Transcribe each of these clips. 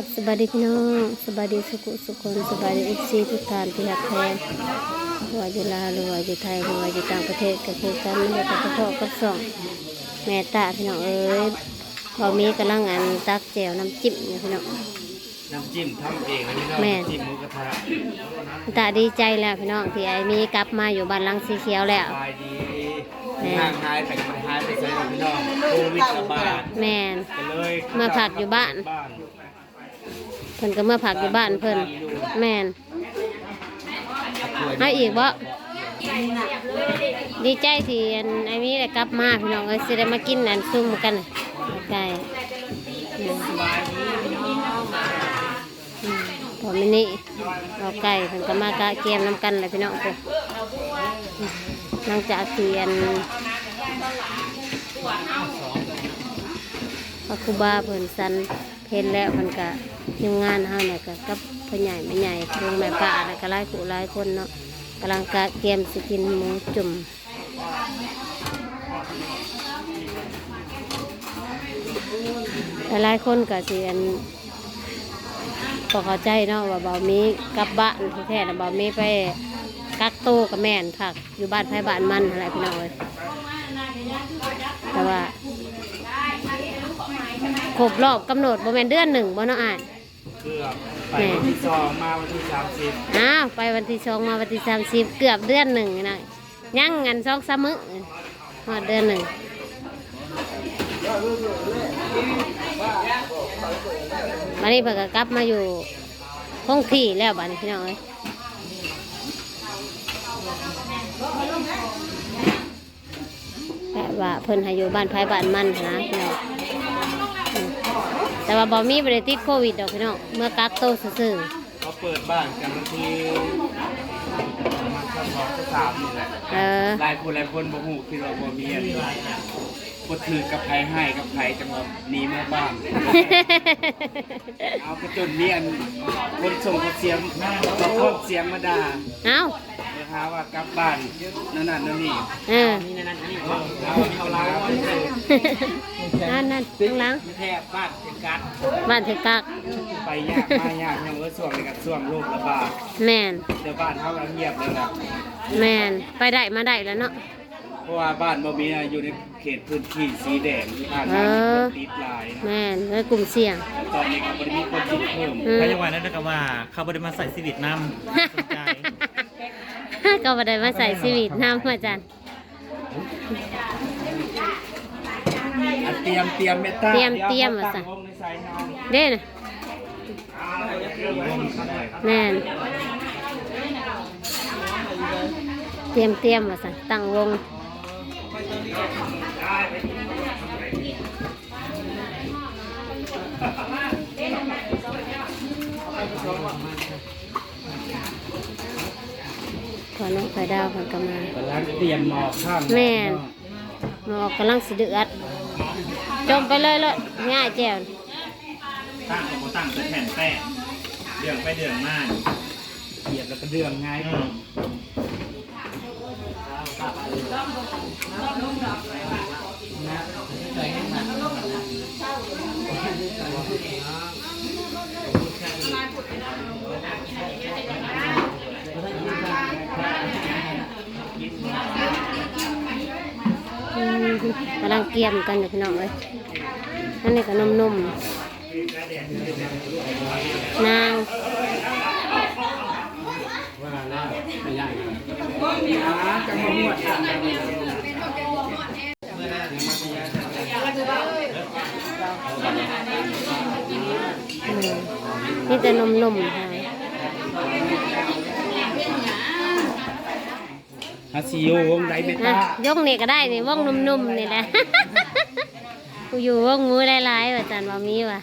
ครับสบายดีพี่น้องสบายดีสุขุสุขคนสบายดีเอฟซีทุกท่านที่รักแทนว่าอยู่ลาวหรือว่าอยู่ไทยหรือว่าอยู่ต่างประเทศก็คือกันไม่กับพ่อกับสองแม่ตาพี่น้องเอ้ยบอมีกำลังอันตักแจวน้ำจิ้มเนี่ยพี่น้องน้ำจิ้มทำเองอันนี้เราแม่จิ้มหมูกระทะตาดีใจแล้วพี่น้องที่ไอ้มีกลับมาอยู่บ้านหลังสีเขียวแล้ว สบายดีแม่ ห่างหายไปกับมันหายไปใส่กับพี่น้องโควิดระบาดแม่น ก็เลยมาพักอยู่บ้าน เพิ่นก็มาพักอยู่บ้านเพิ่นแม่นให้อีกบ่ดีใจที่อันไอ้มีได้กลับมาพี่น้องเอ้ยสิได้มากินอันซุ่มกันน่ะไก่อืมอืมพอมินี่เอาไก่เพิ่นก็มากะเกมน้ำกันเลยพี่น้องพวกหลังจากที่อันพระครูบาเพิ่นสัน เพนแล้วเพิ่นก็ทีมงานเฮาเนี่ยก็กับพ่อใหญ่แม่ใหญ่ลุงแม่ป้าแล้วก็หลายผู้หลายคนเนาะกำลังกะเกมสกินหมูจุ่มหลายคนก็สิอันพอเข้าใจเนาะว่าเบามีกลับบ้านที่แท้นะเบามีไปกักโตกับแม่นผักอยู่บ้านไผบ้านมันอะไรพี่น้องเลยแต่ว่า ครบรอบกำหนดบ่แม่นเดือนหนึ่งบ่เนาะอ่านเกือบไปวันที่สองมาวันที่สามสิบอ้าวไปวันที่สองมาวันที่สามสิบเกือบเดือนหนึ่งนี่นะยังงันสองสามมื้อฮอดเดือนหนึ่งมานี่เพิ่นก็กลับมาอยู่คงที่แล้วบ้านนี้พี่น้องเอ้ยแต่ว่าเพิ่นให้อยู่บ้านไผบ้านมันนะพี่น้องอืม แต่ว่าบ่มีบริติดโควิดดอกพี่น้องเมื่อกักโตวซื่อๆเขาเปิดบ้านกันวันที่ประมาณสักสองสักสามนี่แหละเออ หลายคนหลายคนบ่ฮู้คิดว่าบ่มีอัน บ่ถือกับไผให้กับไผจังว่าหนีมาบ้าน เอากระจนเมียนคนส่งกระเสียงก็พบเสียงมาด่าเอาเดี๋ยวหาว่ากลับบ้านนั่นนั่นนั่นนี่เออนี่นั่นนั่นนี่เอาเอาล้างนั่นนั่นข้างหลังแทบบ้านเป็นกัดบ้านถือกักไปยากมายากยังเออส่วงในกับส่วงโรคระบาดแมนเดี๋ยวบ้านเขาก็เงียบเลยนะแมนไปได้มาได้แล้วเนาะเพ ราะว่าบ้านบ่มีอะอยู่ในเขตพื้นที่สีแดงที่ผ่านเอมาอติดหลายแมนแล้วกลุ่มเสี่ยงตอนนี้ก็บ่ได้มีคนติดเพิ่ม อืมพยาวันนั้นก็ว่าเขาบริมาใส่ชีวิตน้ำสนใจ ก็มาได้มาใส่ชีวิตน้ำอาจารย์ อะเตรียมเตรียมเมตตาเตรียมเตรียมดี๋วว่าขาซะตั้งวงในไซน์เฮาเด้นะแมนเตรียมเตรียมมาสั่ตั้งวง พอน้องไข่ดาวเพิ่นก็มากำลังเตรียมหมอกข้างแม่นหมอกกำลังสิเดือดจมไปเลยเลยง่ายแจ้วตั้งกับตั้งเป็นแผ่นแป้งเดืองไปเดืองมาเหยียบแล้วก็เดืองง่ายอืมอืม กำลังเกี่ยมกันอยู่พี่น้องเลยนั่นนี่ก็นุ่มๆนาง อ่าจังหวะมวดกันอืมนี่แต่นุ่มค่ะฮัสซิโยวงไดเมตนะตายกนี่ก็ได้นี่ว่องนุ่มๆนี่แหละ กูอยู่ว่องงูหลายๆว่าจันว่ามีว่ะ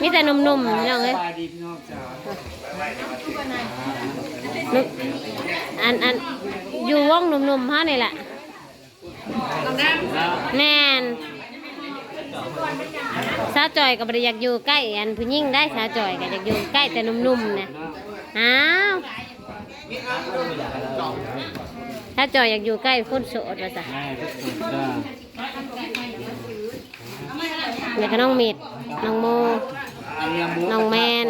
มีแต่นุ่มพี่น้องเอ้ยบาดีพี่น้องจ้ นุ่มอันอันอยู่ว่องนุ่มๆเฮานี่แหละแมนสาวจอยก็บ่ได้อยากอยู่ใกล้อันผู้หญิงได้สาวจอยก็อยากอยู่ใกล้แต่หนุ่มๆนะอ้าวถ้าจอยอยากอยู่ใกล้คนโสดว่าจ้ะแม่ทุกนจ้าแล้วก็น้องม็ดน้องโมน้องแมเ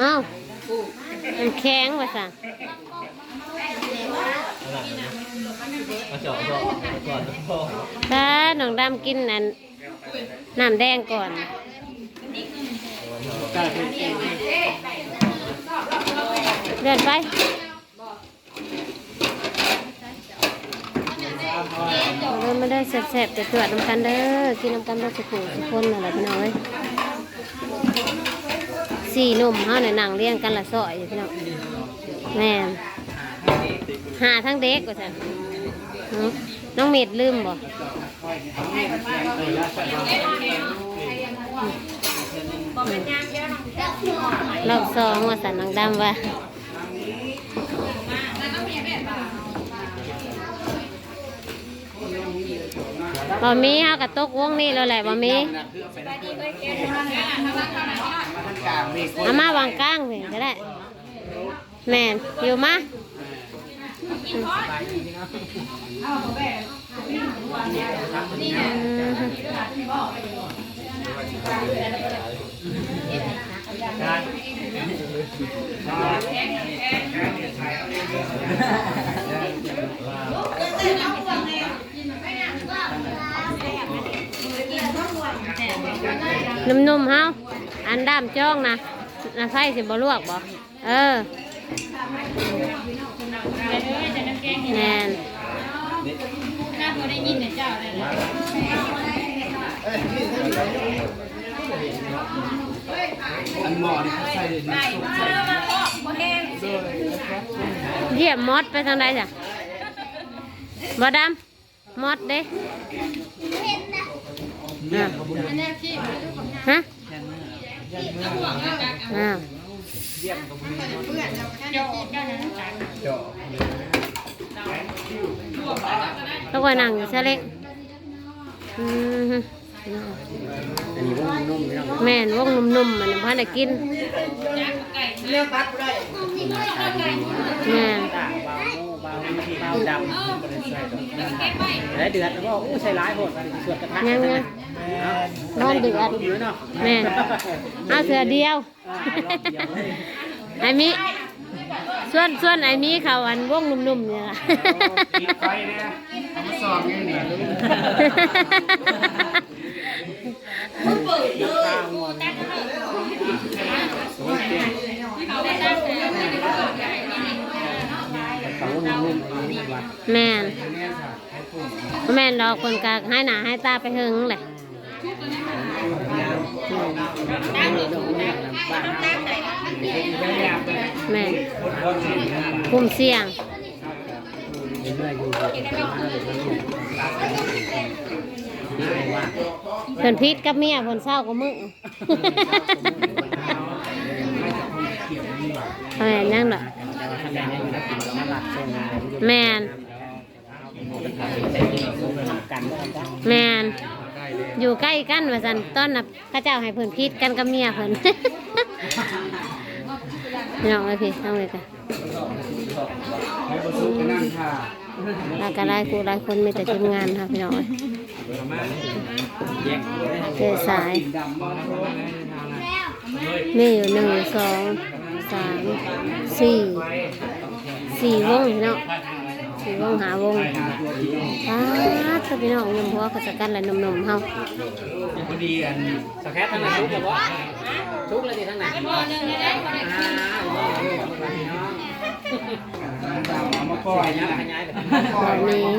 อ้าวมันแข็งว่ะสั่งมาเจาะเจาะก่อนพ่อถ้าน้องดำกินอันน้ำแดงก่อน เดินไป เดินมาได้แสบๆจะตรวจน้ำกันเด้อกินน้ำกันได้สักผู้สักคนนั่นแหละพี่น้องเอ้ย สี่หนุ่มเฮาเนี่ยนั่งเลี้ยงกันละซอยอยู่พี่น้องแม่นหาทั้งเด็กว่าซั่นหึน้องเม็ดลืมบ่รอบสองว่าสันน้องดำว่า บ่มีเฮากระตกวงนี้แล้วแหละบ่มีมาทางกลางนี่คนเอามาวางกลางเพิ่ก็ได้ แม่นอยู่มาอืม นุ่มๆเฮาอันดามจ้องนะนะไฟสิบ่ลวกบ่เออแม่นเอันหมอนี่เขาใส่เลยนะสุกใส่เหยียบมดไปทางใดจ้ะบ่ดำมดเด้อะฮะอ้าวต้องไปนั่งอยู่ซะเล็กอืม อันนี้ว่านุ่มๆไม่ต้องแม่นวงนุ่มๆมันพันได้กินแม่นตาเบาเบาเบาดำไม่ได้ใส่ดอกแล้วเดือดแล้วก็อู้ใส่ร้ายโหดสวดกระทะยังไงนอนเดือดอยู่เนาะแม่นเอาเสือเดียวไอ้มีส่วนส่วนไอ้มีเขาอันวงนุ่มๆเนี่ยล่ะปิดไฟเนี่ยเอามาสอบยังเนี่ยข้าวงอนสวยเก่งเขานุ่มๆอันนี้วัดแม่นแม่ค่ะให้ปุ่มแม่นดอกคนกากให้หนาให้ตาไปหึงแหละแม่คุมเสียง่าว่าเพิ่นพิษกับเมียเพิ่นเศร้ากับมึงแม่นยังดอกแม่นแม่นอยู่ใกล้กันว่าซั่นตอนน่ะพระเจ้าให้เพิ่นพิษกันกับเมียเพิ่นน้องเลยพี่น้องเลยจ้ะให้บสุกนั่งค่ะ แล้วก็หลายคู่หลายคนมีแต่ทีมงานค่ะพี่น้อยเจอสายมีอยู่หนึ่งสองสามสี่สี่วงพี่น้องสี่วงหาวงป้าดเถอะพี่น้องยมหัวก็จะกันแหละหนุ่มๆเฮาพอดีอันสแครทั้งนั้นทุกแบบว่าทุกเลยที่ทั้งนั้น มาปล่อยนะย้ายแบบตอนนี้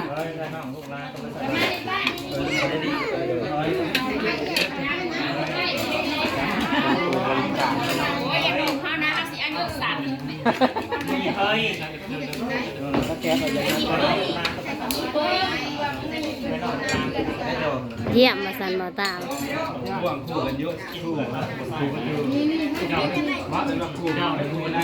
เยี่ยมมาสันบ่ตามห่วงคู่กันเยอะคู่กันคู่กันอยู่มาเป็นแบบคู่กันคู่ได้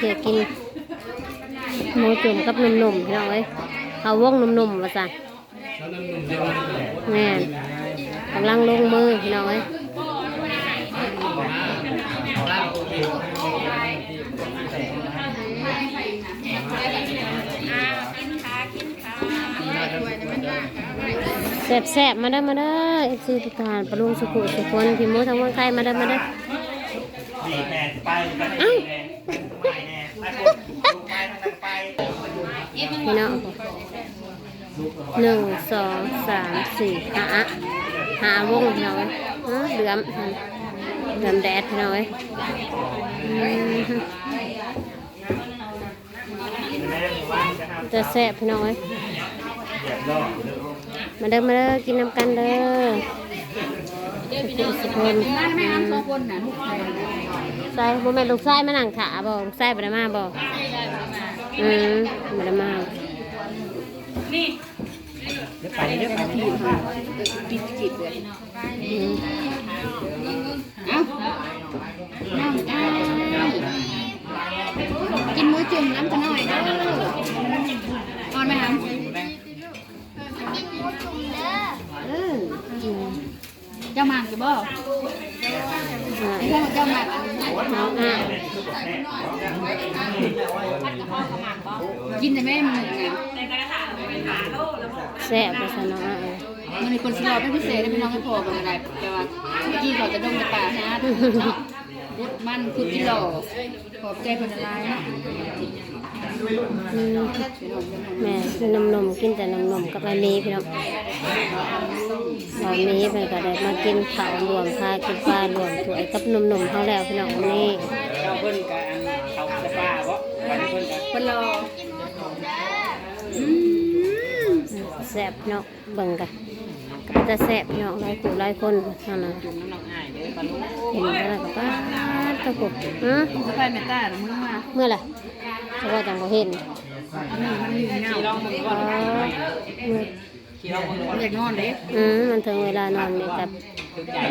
เกกินหมูจุ่มกับนุ่มๆพี่น้องเอ้ยเอาวงนุ่มๆมาสั่นแม่กำลังลงมือพี่น้องเอ้ยแซ่บๆมาเด้มาเด้อเอฟซีทุกท่านปลุงสุขุสุคนพี่หมูทั้งเมืองไทยมาเด้มาเด้ อดีแม่ไปไปแน่ไปแน่ไปคนไปนั้นไปพี่น้องหนึ่งสองสามสี่หาหาวงพี่น้องเอ้ยเหลือมเหลือมแดดพี่น้องเอ้ยจะแซ่บพี่น้องเอ้ยมาเด้อมาเด้อกินน้ำกันเด้อ สุขุสุคนแม่น้ำสองคนน่ะลูกชายใส่บ่แม่นลูกชายมานั่งขาบ่ลูกชายบ่ได้มาบ่อืมบ่ได้มาเดี๋ยวไปเดี๋ยวไปที่ปิดจิตเลยอืมเอ้าน้องอ้ายกินมื้อจุ่มน้ำจะหน่อยเด้ออ่อนไหมครับเอออืม เจ้าหมากจะบ่อ่าไอ้พวกเจ้าหมากน้องอะกินแต่แม่มันหนึ่งไงแซ่บเลยสน้องอะมันมีคนสลอเป็นพิเศษได้พี่น้องให้พอกันอะไรแต่ว่าเมื่อกี้เขาจะดงกระตาฮะรุดมันคือกิโลขอบใจคนละลายเนาะอืม แม่คือนมนมกินแต่นมนมกับไอหมีพี่น้องเอาหมีไปก็ได้มากินข้าวรวมพากินปลารวมถ้วยกับนมนมๆเขาแล้วพี่น้องนนี้เราเพิ่นกับอันเขาจะป้าบ่วันนี้เพิ่นกับคนรอแซ่บพี่น้องเบิ่งกันก็จะแซ่บพี่น้องหลายคู่หลายคนนั่นน่ะจุ่มน้ำน้องอ้ายเห็นแล้วก็ป้าตะกุบอือไหรือมึงมาเมื่อไหร่ เพราะว่าจังบ่เห็นนี่มันมีเลองมึงก่อนมื้อขี่ลองมึงก่อนอยากนอนเด้อืมมันถึงเวลานอนนี่กับ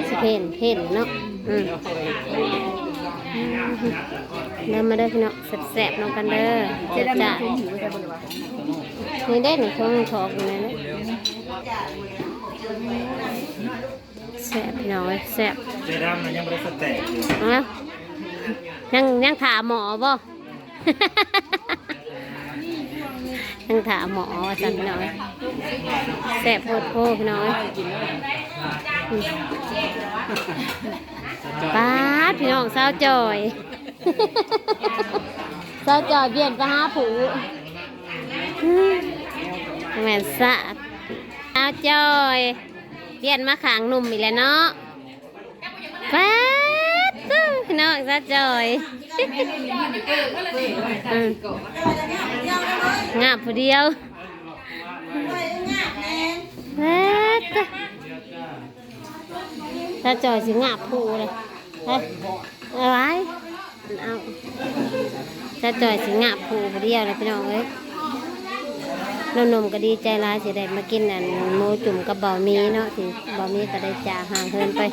สิเห็นเห็นเนาะอืมเริ่มมาเด้พี่น้องแซ่บๆน้องกันเด้อจะเจ้าจ้าไม่คุ้มหิวไปบนวะนี่ได้หนึ่งช่องทอกอยู่นะเนี่ยแซ่บพี่น้องเอ้ยแซ่บเจดามมันยังไม่ได้สแตกอยู่เอาละยังยังถามหมอบ่ ยังถามหมอว่าสั่นพี่น้องเอ้ยแซ่บโพดโพพี่น้องเอ้ยอืมป้าดพี่น้องสาวจอยสาวจอยเปลี่ยนไปหาผูแม่นสะเอาจอยเปลี่ยนมาขางหนุ่มอีกแล้วเนาะป๊าด ตู้น้องสะจอยงาบผู้เดียวป๊าดตู้สะจอยสิงาบผู้เลยเฮ้ยเอาไว้เอาสะจอยสิงาบผู้ผู้เดียวเลยพี่น้องเอ้ยนมนมๆก็ดีใจร้ายสิได้มากินอันหมูจุ่มกับเบามีเนาะที่เบามีก็ได้จ่าห่างเฮินไป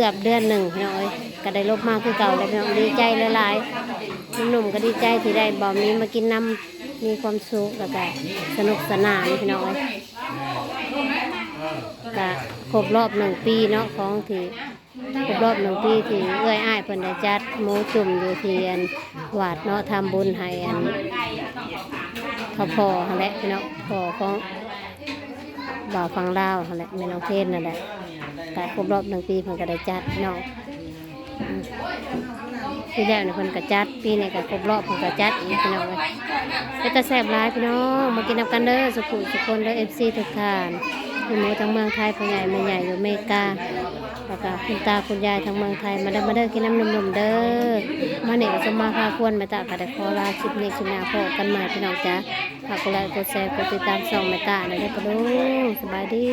กือบเดือนหนึ่งพี่น้องเอ้ยก็ได้ลบมากคือเก่าเลยพี่น้องดีใจหลายๆนมนมๆก็ดีใจที่ได้บามีมากินน้ำมีความสุขแล้วก็สนุกสนานพี่น้องเอ้ยก็ครบรอบหนึ่งปีเนาะของที่ครบรอบหนึ่งปีที่เอื้อยอ้ายเพิ่นได้จัดหมูจุ่มอยู่ที่อันวาดเนาะทำบุญให้อันเขาพอหั่นแหละพี่น้องพอของบ่าวฟังลาวหั่นแหละแม่น้องเพชรนั่นแหละ การครบรอบหนึ่งปีเพิ่นก็ได้จัดพี่น้องปีแรกเนี่ยเพิ่นก็จัดปีนี้ก็ครบรอบเพิ่นก็จัดอีกพี่น้องเลยก็จะแซ่บหลายพี่น้องมากินน้ำกันเด้อสุขุสุคนเด้อเอฟซีทุกท่านคุณหมูทั้งเมืองไทยพ่อใหญ่แม่ใหญ่อยู่อเมริกาแล้วก็คุณตาคุณยายทั้งเมืองไทยมาเด้อมาเด้อกินน้ำนมๆเด้อมาเนี่ยจะมาพาควรมาตาก็ได้ขอลาคลิปนี้คลิปหน้าพบกันใหม่พี่น้องจ้าฝากกดไลค์กดแชร์กดติดตามช่องม่ตาหน่อยเด้อปะลุงสบายดี